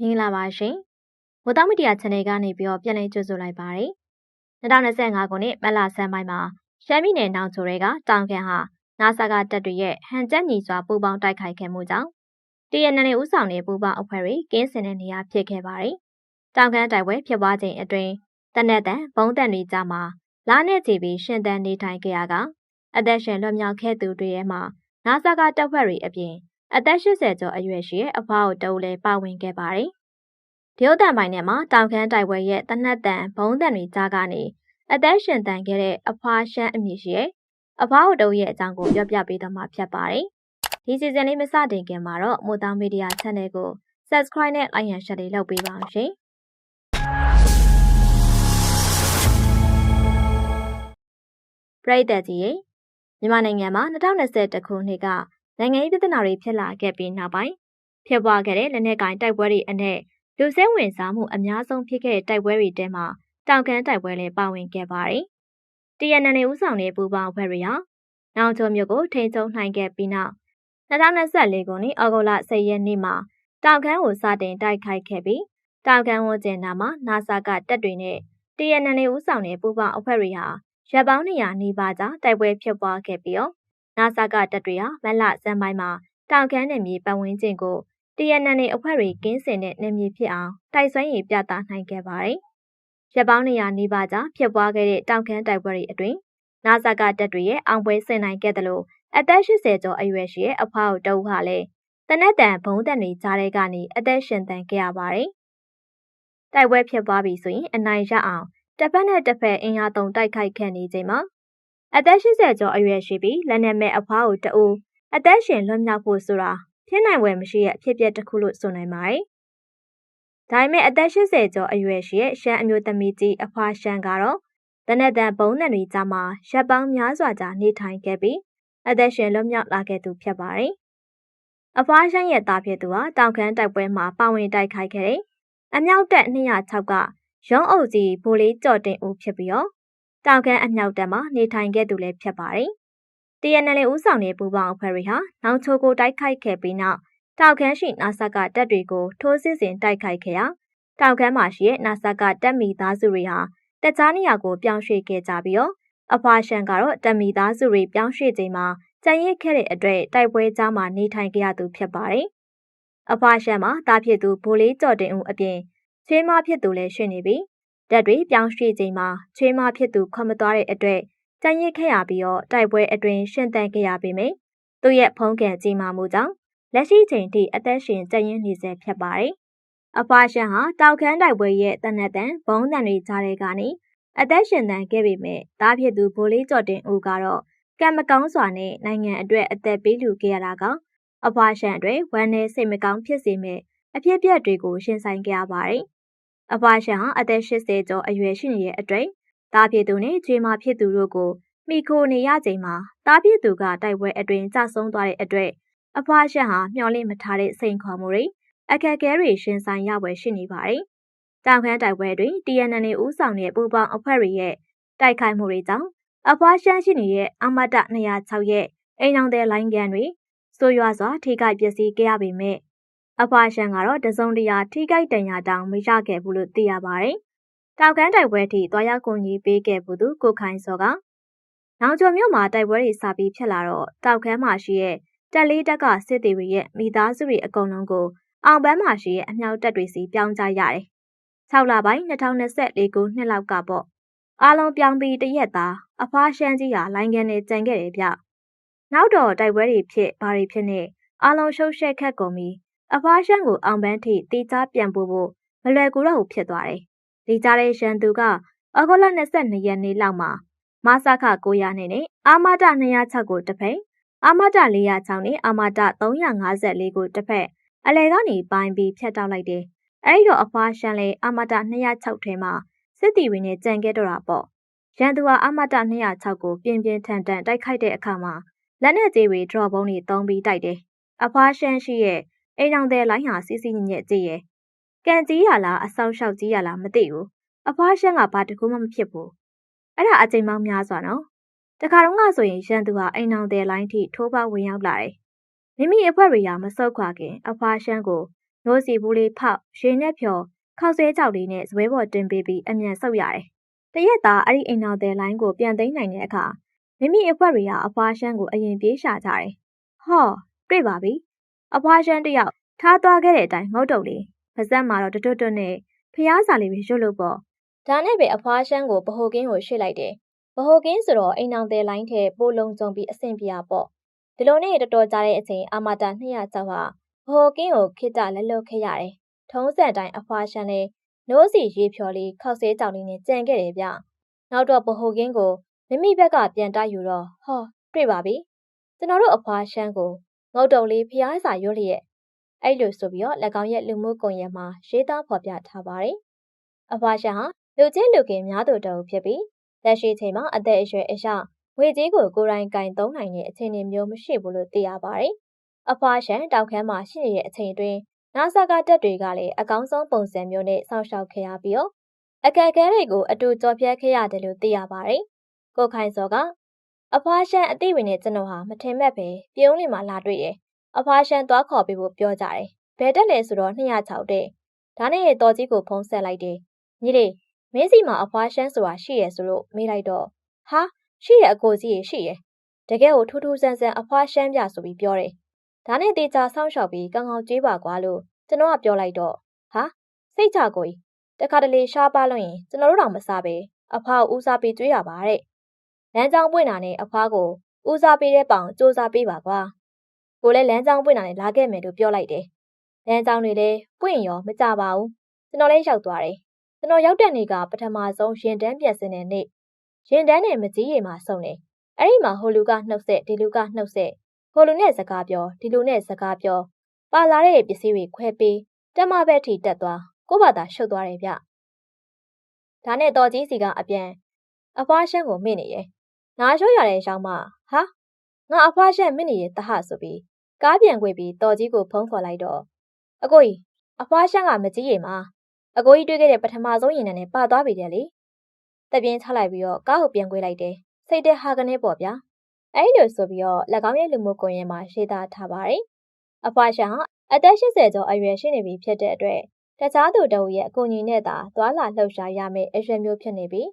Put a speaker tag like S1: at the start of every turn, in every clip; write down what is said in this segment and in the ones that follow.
S1: မင်္ဂလာပါရှင်။ဝတ်သားမီဒီယာ channel ကနေပြီးတော့ပြန်လည်ကြိုဆိုလိုက်ပါရစေ။2025ခုနှစ်မတ်လဆန်းပိုင်းမှာရှမ်းပြည်နယ်နောင်ချိုတွေကတောင်ကန်ဟာနာဆာကတပ်တွေရဲ့ဟန်ချက်ညီစွာပူးပေါင်းတိုက်ခိုက်ခဲ့မှုကြောင့်တရနန်နေဦးဆောင်တဲ့ပူးပေါင်းအဖွဲ့တွေကင်းစင်တဲ့နေရာဖြစ်ခဲ့ပါတယ်။တောင်ကန်တိုက်ပွဲဖြစ်ပွားချိန်အတွင်းတနက်တန်ဘုံတန်တွေကြားမှာလာနဲ့ချီပြီးရှင်သန်နေထိုင်ခဲ့ရကအသက်ရှင်လွတ်မြောက်ခဲ့သူတွေရဲ့မှာနာဆာကတပ်ဖွဲ့တွေအပြင် အသက်80ကျော်အရွယ်ရှိတဲ့အဖွားကိုတအုပ်လည်းပါဝင်ခဲ့ပါတယ်။ဒီဥတန်ပိုင်းထဲမှာတောင်ခမ်းတိုက်ပွဲရဲ့တနက်တန်ဘုံတန်တွေကြားကနေအသက်ရှင်တန်ခဲ့တဲ့အဖွားရှမ်းအမည်ရှိရဲ့အဖွားကိုတအုပ်ရဲ့အကြောင်းကိုပြောပြပေးတော့မှာဖြစ်ပါတယ်။ဒီစီဇန်လေးမစတင်ခင်မှာတော့မိုးတောင်မီဒီယာ channel ကို subscribe နဲ့ like and share လေးလုပ်ပေးပါအောင်ရှင်။ပရိသတ်ကြီးရေမြန်မာနိုင်ငံမှာ2021ခုနှစ်က နိုင်ငံရေးပြဿနာတွေဖြစ်လာခဲ့ပြီးနောက်ပိုင်းဖြစ်ပွားခဲ့တဲ့လက်နက်ကင်တိုက်ပွဲတွေအနက်လူစဲဝင်စားမှုအများဆုံးဖြစ်ခဲ့တဲ့တိုက်ပွဲတွေထဲမှာတောင်ကမ်းတိုက်ပွဲလည်းပါဝင်ခဲ့ပါတယ်။တရနန်နေဦးဆောင်တဲ့ပူပေါင်းအဖွဲ့တွေဟာနောင်ချုံမြို့ကိုထိန်းချုပ်နိုင်ခဲ့ပြီးနောက်2024ခုနှစ်အောက်တိုဘာ10ရက်နေ့မှာတောင်ကမ်းကိုစတင်တိုက်ခိုက်ခဲ့ပြီးတောင်ကမ်းဝန်းကျင်နာမှာနာဆာကတပ်တွေနဲ့တရနန်နေဦးဆောင်တဲ့ပူပေါင်းအဖွဲ့တွေဟာရပ်ပေါင်း200နီးပါးကြာတိုက်ပွဲဖြစ်ပွားခဲ့ပြီးတော့ နာဆာကတပ်တွေဟာမက်လစမ်းပိုင်းမှာတောင်ကမ်းနယ်မြေပတ်ဝန်းကျင်ကိုတရနန်နေအဖွဲ့တွေကင်းစင်တဲ့နယ်မြေဖြစ်အောင်တိုက်ဆွမ်းရည်ပြသနိုင်ခဲ့ပါတယ်။ရပ်ပေါင်း200နီးပါးကြာဖြစ်ပွားခဲ့တဲ့တောင်ကမ်းတိုက်ပွဲတွေအတွင်းနာဆာကတပ်တွေရဲ့အောင်ပွဲဆင်နိုင်ခဲ့တယ်လို့အသက်80ကျော်အရွယ်ရှိတဲ့အဖွားတို့တအုပ်ဟာလည်းတနက်တန်ဘုံတန်တွေကြားထဲကနေအသက်ရှင်တန်ခဲ့ရပါတယ်။တိုက်ပွဲဖြစ်ပွားပြီဆိုရင်အနိုင်ရအောင်တစ်ဖက်နဲ့တစ်ဖက်အင်အားသုံးတိုက်ခိုက်ခဲ့နေချိန်မှာ အသက်80ကျော်အရွယ်ရှိပြီးလက်နက်မဲ့အဖွားကိုတအူးအသက်ရှင်လွတ်မြောက်ဖို့ဆိုတာဖြစ်နိုင်ွယ်မရှိရဲ့အဖြစ်အပျက်တစ်ခုလို့ဆိုနိုင်ပါတယ်။ဒါပေမဲ့အသက်80ကျော်အရွယ်ရှိရဲ့ရှမ်းအမျိုးသမီးကြီးအဖွားရှမ်းကတော့တနက်တန်ဘုံနဲ့တွေကြားမှာရပ်ပေါင်းများစွာကြာနေထိုင်ခဲ့ပြီးအသက်ရှင်လွတ်မြောက်လာခဲ့သူဖြစ်ပါတယ်။အဖွားရှမ်းရဲ့သားဖြစ်သူဟာတောင်ခမ်းတိုက်ပွဲမှာပါဝင်တိုက်ခိုက်ခဲ့တဲ့အမြောက်တက်206ကရုံးအုပ်ကြီးဗိုလ်လေးကြော်တင်ဦးဖြစ်ပြီးတော့ တောင်ခမ်းအမြောက်တက်မှာနေထိုင်ခဲ့သူလည်းဖြစ်ပါတယ်။ TNL ဦးဆောင်တဲ့ပူပေါင်းအဖွဲ့တွေဟာနောင်ချိုကိုတိုက်ခိုက်ခဲ့ပြီးနောက်တောက်ခမ်းရှိနာဆကတပ်တွေကိုထိုးစစ်ဆင်တိုက်ခိုက်ခဲ့ရာတောက်ခမ်းမှာရှိတဲ့နာဆကတပ်မိသားစုတွေဟာတခြားနေရာကိုပြောင်းရွှေ့ခဲ့ကြပြီးတော့အဖွာရှန်ကတော့တပ်မိသားစုတွေပြောင်းရွှေ့ချိန်မှာကြံရစ်ခဲ့တဲ့အတွက်တိုက်ပွဲကြားမှာနေထိုင်ကြရသူဖြစ်ပါတယ်။အဖွာရှန်မှာတားဖြစ်သူဘိုးလေးကြော်တင်ဦးအပြင်ချွေးမဖြစ်သူလည်းရှိနေပြီး တက်တွေပြောင်းရွှေ့ချိန်မှာချွေးမဖြစ်သူခွန်မသွားတဲ့အတွက်ကြံရစ်ခဲ့ရပြီးတော့တိုက်ပွဲအတွင်းရှင်သန်ခဲ့ရပေမယ့်သူ့ရဲ့ဖုံးကန်ကြီးမာမှုကြောင့်လက်ရှိချိန်ထိအသက်ရှင်ကြံ့ရင်နေဆဲဖြစ်ပါတယ်။အဖွာရှန်ဟာတောက်ခမ်းတိုက်ပွဲရဲ့တနက်တန်ဘုံတန်တွေကြားထဲကနေအသက်ရှင်သန်ခဲ့ပေမဲ့တားဖြစ်သူဘိုးလေးကျော်တင်ဦးကတော့ကံမကောင်းစွာနဲ့နိုင်ငံအတွက်အသက်ပေးလူခဲ့ရတာကအဖွာရှန်အတွက်ဝမ်းနဲ့စိတ်မကောင်းဖြစ်စေမဲ့အဖြစ်အပျက်တွေကိုရှင်းဆိုင်ခဲ့ရပါတယ်။ အဖွာရှန်ဟာအသက်80ကျော်အရွယ်ရှိနေတဲ့အတွက်တားဖြစ်သူနဲ့ကျွေးမဖြစ်သူတို့ကိုမိခိုနေရချိန်မှာတားဖြစ်သူကတိုက်ပွဲအတွင်းကြဆုံးသွားတဲ့အတွက်အဖွားရှက်ဟာမျောလင့်မထားတဲ့စိန်ခေါ်မှုတွေအခက်အခဲတွေရှင်ဆိုင်ရပွဲရှိနေပါတယ်။တောင်ခမ်းတိုက်ပွဲတွင် TNN ဦးဆောင်တဲ့ပူပေါင်းအဖွဲ့တွေရဲ့တိုက်ခိုက်မှုတွေကြောင့်အဖွားရှမ်းရှိနေတဲ့အမတ206ရဲ့အိမ်အောင်တဲ့လိုင်းကန်တွေဆိုရွာစွာထိခိုက်ပျက်စီးခဲ့ရပေမဲ့ အဖွားရှမ်းကတော့တစုံတရာထိခိုက်တန်ရာတောင်မရခဲ့ဘူးလို့သိရပါတယ်။တောင်ကမ်းတိုက်ပွဲထိသွားရောက်ကုန်ကြီးပေးခဲ့ဘူးသူကိုခိုင်စောကနောင်ကျော်မြို့မှာတိုက်ပွဲတွေစပြီးဖြစ်လာတော့တောက်ခမ်းမှာရှိတဲ့တက်လေးတက်ကစစ်တီတွေရဲ့မိသားစုတွေအကုန်လုံးကိုအောင်ပန်းမှာရှိတဲ့အမြောက်တက်တွေစီပြောင်းကြရတယ်။6လပိုင်း2024ခုနှစ်လောက်ကပေါ့။အားလုံးပြောင်းပြီးတရက်သားအဖွားရှမ်းကြီးဟာလိုင်းကန်နဲ့ကြံခဲ့တယ်ဗျ။နောက်တော့တိုက်ပွဲတွေဖြစ်ဘာတွေဖြစ်နေအားလုံးရှုပ်ရှက်ခက်ကုန်ပြီး အဖွားရှမ်းကိုအောင်ပန်းထိတေချာပြန်ပို့ဖို့မလွယ်ကူတော့ဘူးဖြစ်သွားတယ်။ဒီကြားတဲ့ရန်သူကဩဂုတ်လ22ရက်နေ့လောက်မှာမဆခ900နဲ့နဲ့အာမတ206ကိုတစ်ဖက်အာမတ406နဲ့အာမတ354ကိုတစ်ဖက်အလဲကနေပိုင်းပြီးဖြတ်တောက်လိုက်တယ်။အဲဒီတော့အဖွားရှန်လဲအာမတ206ထဲမှာစစ်တီဝင်နဲ့ကြံခဲ့တော့တာပေါ့။ရန်သူကအာမတ206ကိုပြင်းပြင်းထန်ထန်တိုက်ခိုက်တဲ့အခါမှာလက်နက်ကြီးတွေ drop ဘုံတွေသုံးပြီးတိုက်တယ်။အဖွားရှန်ရှိရဲ့ အိမ်အောင်တဲ့လိုင်းဟာစီစီညံ့ညက်ကြည့်ရဲ့။ကန်ကြီးရလားအဆောင်လျှောက်ကြီးရလားမသိဘူး။အဖွားရှန်ကဘာတကူမှမဖြစ်ဘူး။အဲ့ဒါအချိန်မောင်းများစွာနော်။တခါတော့ကဆိုရင်ရန်သူဟာအိမ်အောင်တဲ့လိုင်းထိထိုးပေါက်ဝင်ရောက်လာတယ်။မိမိအဖွဲ့တွေကမဆုတ်ခွာခင်အဖွားရှမ်းကိုနိုးစီဘူးလေးဖောက်ရေနဲ့ဖြော်ခောက်ဆွဲကြောက်လေးနဲ့ဇွဲပေါ်တင်ပေးပြီးအမြန်ဆုပ်ရတယ်။တရက်သားအဲ့ဒီအိမ်တော်တဲ့လိုင်းကိုပြန်သိမ်းနိုင်တဲ့အခါမိမိအဖွက်တွေကအဖွားရှမ်းကိုအရင်ပြေးရှာကြတယ်။ဟောတွေ့ပါပြီ။ အဖွားရှမ်းတယောက်ထားသွားခဲ့တဲ့အတိုင်းငုတ်တုတ်လေးပါဇက်မှာတော့တွတ်တွတ်နဲ့ဖျားစာလေးပဲရွတ်လို့ပေါ့။ဒါနဲ့ပဲအဖွားရှမ်းကိုဗဟိုကင်းကိုရှေ့လိုက်တယ်။ဗဟိုကင်းဆိုတော့အိမ်တော်တဲ့လိုင်းထဲပိုလုံးကြုံပြီးအဆင်ပြေပေါ့။ဒီလိုနဲ့တော်တော်ကြာတဲ့အချိန်အာမတာ200ကျောက်ဟာဗဟိုကင်းကိုခိတလက်လွတ်ခဲ့ရတယ်။ထုံးစံတိုင်းအဖွားရှမ်းလေးနိုးစီရေဖြော်လေးခောက်ဆဲကြောင်လေးနဲ့ကြံခဲ့တယ်ဗျ။နောက်တော့ဗဟိုကင်းကိုမိမိဘက်ကပြန်တိုက်ယူတော့ဟောတွေ့ပါပြီ။ကျွန်တော်တို့အဖွားရှမ်းကို ငုတ်တုံလေးဖျားစာရွတ်လျက်အဲ့လိုဆိုပြီးတော့၎င်းရဲ့လူမှုကွန်ရက်မှာရေးသားဖော်ပြထားပါတယ်။အဖွားရှမ်းဟာလူချင်းလူကင်များသူတအုပ်ဖြစ်ပြီးလက်ရှိချိန်မှာအသက်အရွယ်အရငွေကြေးကိုကိုယ်တိုင်ကင်သုံးနိုင်တဲ့အခြေအနေမျိုးမရှိဘူးလို့သိရပါတယ်။အဖွားရှမ်းတောက်ခမ်းမှာရှိနေတဲ့အချိန်အတွင်းနာဆာကတက်တွေကလည်းအကောင်းဆုံးပုံစံမျိုးနဲ့စောင့်ရှောက်ခဲ့ရပြီးတော့အခက်အခဲတွေကိုအတူကြော်ဖြတ်ခဲ့ရတယ်လို့သိရပါတယ်။ကိုခိုင်စောက အဖွားရှမ်းအသိဝင်နဲ့ကျွန်တော်ဟာမထင်မဲ့ပဲပြုံးလီမှာလာတွေ့တယ်။အဖွားရှမ်းသွားခေါ်ပေးဖို့ပြောကြတယ်။ဘယ်တက်လဲဆိုတော့206တဲ့။ဒါနဲ့တော်ကြီးကိုဖုံးဆက်လိုက်တယ်။ညီလေးမင်းစီမှာအဖွားရှမ်းဆိုတာရှိရဆိုလို့မေးလိုက်တော့ဟာရှိရအကိုကြီးရှိရတကယ်ကိုထူးထူးဆန်းဆန်းအဖွားရှမ်းပြဆိုပြီးပြောတယ်။ဒါနဲ့တေချာဆောင်းလျှောက်ပြီးကောင်းကောင်းကြေးပါကွာလို့ကျွန်တော်ကပြောလိုက်တော့ဟာစိတ်ချကိုကြီးတခါတလေရှားပါလို့ရင်ကျွန်တော်တို့တောင်မစားပဲအဖွားကိုဦးစားပေးကျွေးရပါတဲ့ လမ်းကြောင်းပွင့်တာနဲ့အဖွားကိုဦးစားပေးတဲ့ပောင်စူးစားပေးပါကွာကိုလည်းလမ်းကြောင်းပွင့်တာနဲ့လာခဲ့မယ်လို့ပြောလိုက်တယ်လမ်းကြောင်းတွေလည်းပွင့်ရောမကြပါဘူးကျွန်တော်လည်းရောက်သွားတယ်ကျွန်တော်ရောက်တဲ့နေ့ကပထမဆုံးရင်တန်းပြက်စင်တဲ့နေ့ရင်တန်းနဲ့မကြီးရီမှာစုံတယ်အဲ့ဒီမှာဟိုလူကနှုတ်ဆက်ဒီလူကနှုတ်ဆက်ဟိုလူနဲ့စကားပြောဒီလူနဲ့စကားပြောပါလာတဲ့ပစ္စည်းတွေခွဲပေးတက်မဘက်ထိတက်သွားကို့ဘာသာရှုပ်သွားတယ်ဗျဒါနဲ့တော်ကြီးစီကအပြန်အဖွားရှမ်းကိုမင့်နေရဲ့ နားရွှရတဲ့ရောင်းမဟာငါအဖွားရှမ်းမင့်နေရဲ့တဟဆိုပြီးကားပြန်ခွေပြီးတော်ကြီးကိုဖုံးဖော်လိုက်တော့အကိုကြီးအဖွားရှမ်းကမကြီးရီမှာအကိုကြီးတွေ့ခဲ့တဲ့ပထမဆုံးရင်နဲ့ပါသွားပြီတဲ့လေတပြင်းချလိုက်ပြီးတော့ကားကိုပြန်ခွေလိုက်တယ်စိတ်တဲ့ဟာကနေပေါ့ဗျာအဲ့လိုဆိုပြီးတော့၎င်းရဲ့လူမှုကွန်ရက်မှာရေးသားထားပါတယ်အဖွားရှမ်းဟာအသက်80ကျော်အရွယ်ရှိနေပြီဖြစ်တဲ့အတွက်တခြားသူတအုပ်ရဲ့အကူအညီနဲ့သာသွာလာလှုပ်ရှားရမယ့်အရွယ်မျိုးဖြစ်နေပြီး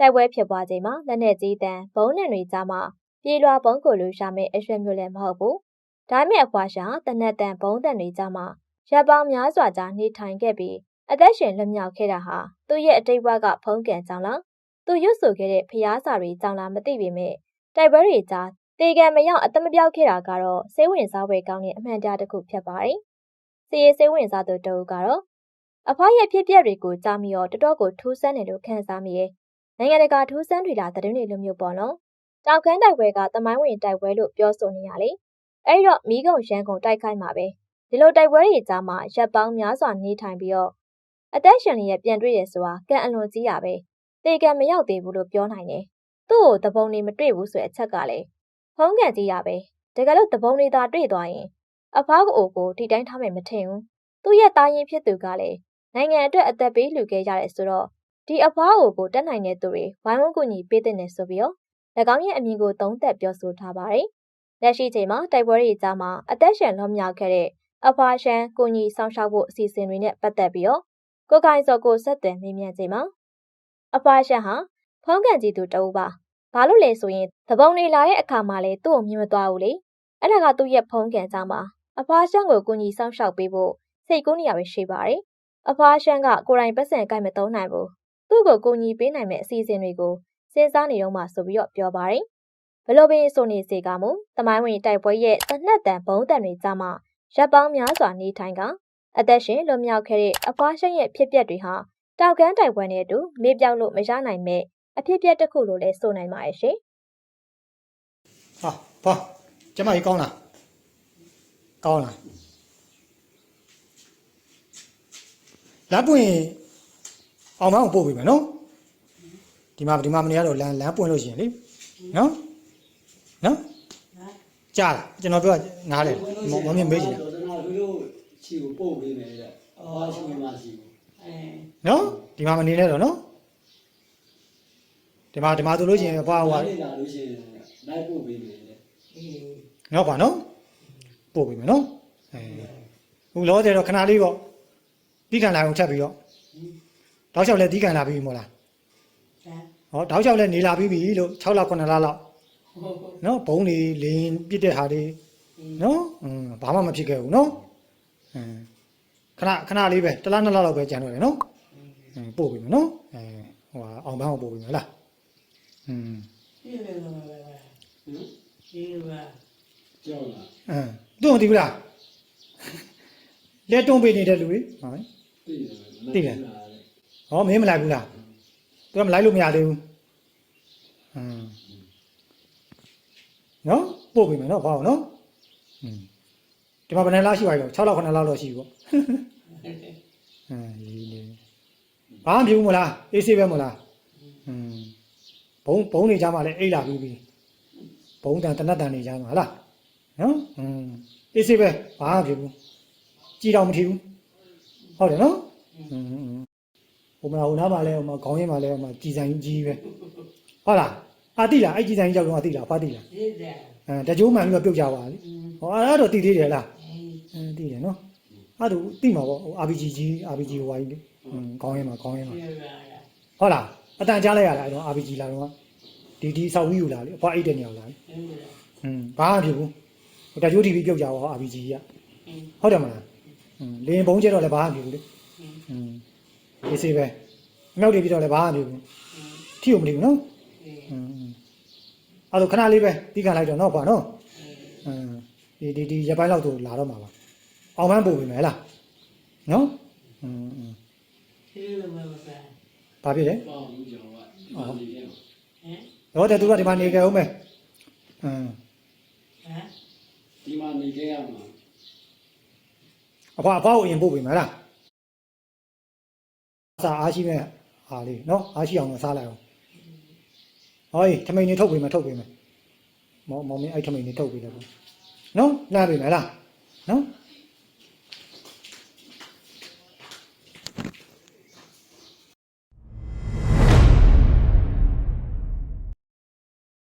S1: တိုက်ပွဲဖြစ်ပွားချိန်မှာလက်နက်ကြီးတန်းဘုံနဲ့တွေကြားမှာပြေးလွှာဘုံကိုလူရှာမယ့်အရွယ်မျိုးလည်းမဟုတ်ဘူး။ဒါမဲ့အဖွားရှာတနက်တန်ဘုံတန်တွေကြားမှာရပ်ပေါင်းများစွာကြာနေထိုင်ခဲ့ပြီးအသက်ရှင်လွတ်မြောက်ခဲ့တာဟာသူ့ရဲ့အတိတ်ဘဝကဖုံးကန်ကြောင်းလားသူရွတ်ဆိုခဲ့တဲ့ဖျားစာတွေကြောင်းလားမသိပေမဲ့တိုက်ပွဲတွေကြားတေကံမရောက်အသက်မပြောက်ခဲ့တာကတော့စိတ်ဝင်စားဖွယ်ကောင်းတဲ့အမှန်တရားတစ်ခုဖြစ်ပါတယ်။စီရေးစိတ်ဝင်စားသူတအုပ်ကတော့အဖွားရဲ့ဖြစ်ပျက်တွေကိုကြားမိတော့တော်တော်ကိုထူးဆန်းတယ်လို့ခံစားမိရဲ့။ နိုင်ငံတကာထူးဆန်းတွေလာတဲ့တွေလိုမျိုးပေါ့နော်။တောက်ခမ်းတိုက်ပွဲကတမိုင်းဝင်တိုက်ပွဲလို့ပြောဆိုနေရလေ။အဲဒီတော့မိကုံရန်ကုန်တိုက်ခိုက်မှာပဲ။ဒီလိုတိုက်ပွဲတွေကြားမှာရပ်ပေါင်းများစွာနေထိုင်ပြီးတော့အသက်ရှင်ရဲ့ပြန်တွေ့ရဆိုတာကံအလွန်ကြီးရပဲ။တေကံမရောက်သေးဘူးလို့ပြောနိုင်တယ်။သူ့ကိုတပုံနေမတွေ့ဘူးဆိုတဲ့အချက်ကလည်းဖုံးကန်ကြီးရပဲ။တကယ်လို့တပုံနေသာတွေ့သွားရင်အဖွားကိုအိုကိုထိတိုင်းထားမယ်မထင်ဘူး။သူ့ရဲ့တာရင်ဖြစ်သူကလည်းနိုင်ငံအတွက်အသက်ပေးလှူခဲ့ကြတယ်ဆိုတော့ ဒီအဖွားအိုကိုတက်နိုင်တဲ့သူတွေဝိုင်းဝန်းကူညီပေးတဲ့နယ်ဆိုပြီးတော့၎င်းရဲ့အမည်ကိုသုံးသက်ပြောဆိုထားပါတယ်။လက်ရှိချိန်မှာတိုက်ပွဲတွေကြားမှာအသက်ရှင်လွန်မြောက်ခဲ့တဲ့အဖွားရှမ်းကိုညီဆောင်ရှောက်ဖို့အစီအစဉ်တွေနဲ့ပတ်သက်ပြီးတော့ကိုခိုင်စော်ကိုဆက်သွယ်မေးမြန်းချိန်မှာအဖွားရှမ်းဟာဖုံးကန်ကြီးသူတအုပ်ပါ။ဘာလို့လဲဆိုရင်သဘုံနေလာတဲ့အခါမှာလေသူ့ကိုမြင်မသွားဘူးလေ။အဲ့ဒါကသူ့ရဲ့ဖုံးကန်ကြောင့်ပါ။အဖွားရှမ်းကိုကိုညီဆောင်ရှောက်ပေးဖို့စိတ်ကူးနေရပဲရှိပါတယ်။အဖွားရှမ်းကကိုယ်တိုင်ပတ်စံကြိုက်မသုံးနိုင်ဘူး။ သူ့ကိုကိုညီပေးနိုင်မဲ့အစီအစဉ်တွေကိုစဉ်းစားနေတော့မှဆိုပြီးတော့ပြောပါတယ်။ဘလို့ပင်ဆိုနေစေကမူတမိုင်းဝင်တိုက်ပွဲရဲ့တနက်တန်ဘုံတန်တွေကြားမှာရပ်ပေါင်းများစွာနေထိုင်ကအသက်ရှင်လွန်မြောက်ခဲ့တဲ့အဖွားရှမ်းရဲ့ဖြစ်ပျက်တွေဟာတောက်ကန်းတိုက်ပွဲနဲ့အတူမေ့ပြောက်လို့မရနိုင်မဲ့အဖြစ်အပျက်တစ်ခုလို့လည်းဆိုနိုင်ပါရဲ့ရှင်
S2: ဟာဘာကျမကြီးကောင်းလားကောင်းလားလမ်းပွင့် အောင်မအောင်ပို့ပေးမယ်နော်ဒီမှာဒီမှာမနေရတော့လမ်းလမ်းပွင့်လို့ရှိရင်လေနော်နော်ကြားလားကျွန်တော်ပြောနားလေမမမြင်မေးကြည့်
S3: ကျွန်တော်တို့တို့ချီကိုပို့ပေးမယ်တဲ့။အော်ရှိမှရှိဘူး
S4: အဲ
S2: နော်ဒီမှာမနေနဲ့တော့နော်ဒီမှာဒီမှာဆိုလို့ရှိရင်ဘာ။ဟို
S3: ဟိုလာလို့ရှိရင်လိုက်ပို့ပေးမယ်တဲ့
S4: အေး
S2: နော်ဘာနော်ပို့ပေးမယ်နော်အဲအခုလောဆယ်တော့ခဏလေးပေါ့တီးခံလာအောင်ချက်ပြီးတော့ တောက်လျှောက်လဲတီးခံလာပြီးပြီမို့လားဟောတောက်လျှောက်လဲနေလာပြီးပြီလို့6လ9လလောက်နော်ဘုံတွေလင်းပြစ်တဲ့ဟာတွေနော်อืมဘာမှမဖြစ်ခဲ့ဘူးနော်အင်းခဏခဏလေးပဲတစ်လားနှစ်လားလောက်ပဲကြံတော့တယ်နော်အင်းပို့ပြီမယ်နော်အဲဟိုဟာအောင်ပန်းကိုပို့ပြီမယ်လားอืม
S3: ဟမ်ကြောက်လား
S2: အင်းသူ့မသိဘူးလားလက်တွန်းပေးနေတဲ့လူတွေဟော
S3: သိတယ်
S2: ဟောမင်းမလိုက်ဘူးလားသူကမလိုက်လို့မရသေးဘူးဟွန်းနော်ပို့ပြီမယ်နော်ဘာအောင်နော်ဟွန်းဒီမှာဘယ်နှလားရှိပါပြီ6လောက်9လောက်တော့ရှိပြီပေါ့ဟမ်ရေးနေဘာမှမဖြစ်ဘူးမလားအေးဆေးပဲမလားဟွန်းဘုံဘုံနေကြမှာလဲအိတ်လာပြီးပြီဘုံတန်တနတ်တန်နေကြမှာဟလားနော်ဟွန်းအေးဆေးပဲဘာမှမဖြစ်ဘူးကြည်တော့မထီဘူးဟုတ်တယ်နော်ဟွန်း ဟိုမလားဟိုနားမှာလဲဟိုမှာခေါင်းရင်းမှာလဲဟိုမှာကြည်ဆိုင်ကြီးပဲဟုတ်လားအာတိလားအဲ့ကြည်ဆိုင်ကြီးကြောက်တော့အတိလားဖာတိလားအဲတကြိုးမှန်ပြီးတော့ပြုတ်ကြပါလေဟောအဲ့တော့တိသေးတယ်လားအဲတိတယ်နော်အဲ့ဒါတိမှာပေါ့ဟို RPG ကြီး RPG ဟိုဝိုင်းလေอืมခေါင်းရင်းမှာခေါင်းရင်းမှာဟုတ်လားအတန်ကြားလိုက်ရလားအဲ့တော့ RPG လာတော့ဒီဒီဆောက်ဝီးယူလာလေအဖွားအိတ်တဲ့နေရာလာလေอืมဘာမှမဖြစ်ဘူးဟိုတကြိုး TV ပြုတ်ကြပါ RPG ကြီးကဟုတ်တယ်မလားอืมလေရင်ပုံးကျတော့လည်းဘာမှမဖြစ်ဘူးလေอืม အေးဆေးပဲအမြောက်တွေပြီးတော့လည်းဘာမှမဖြစ်ဘူးထိကိုမထိဘူးနော်အဲ့တော့ခဏလေးပဲပြီးခံလိုက်တော့နော်ကွာနော်အင်းဒီဒီဒီရပိုင်းလောက်သူလာတော့မှာပါအောင်ပန်းပို့ပြီမယ်ဟလားနော်အင်းဘာဖြစ်လဲ
S3: ဟု
S2: တ်တယ်သူကဒီမှာနေကြအောင်မယ်အင်း
S3: ဒီမှာနေကြရမှာ
S2: အဖွားအဖွားကိုအရင်ပို့ပြီမယ်ဟလား စားအားရှိမဲ့ဟာလေးနော်အားရှိအောင်လို့စားလိုက်အောင်ဟောထမိန်နေထုတ်ပြီမယ်ထုတ်ပြီမယ်မောင်မောင်မင်းအဲ့ထမိန်နေထုတ်ပြီလေနော်လာပြီမယ်လားနော်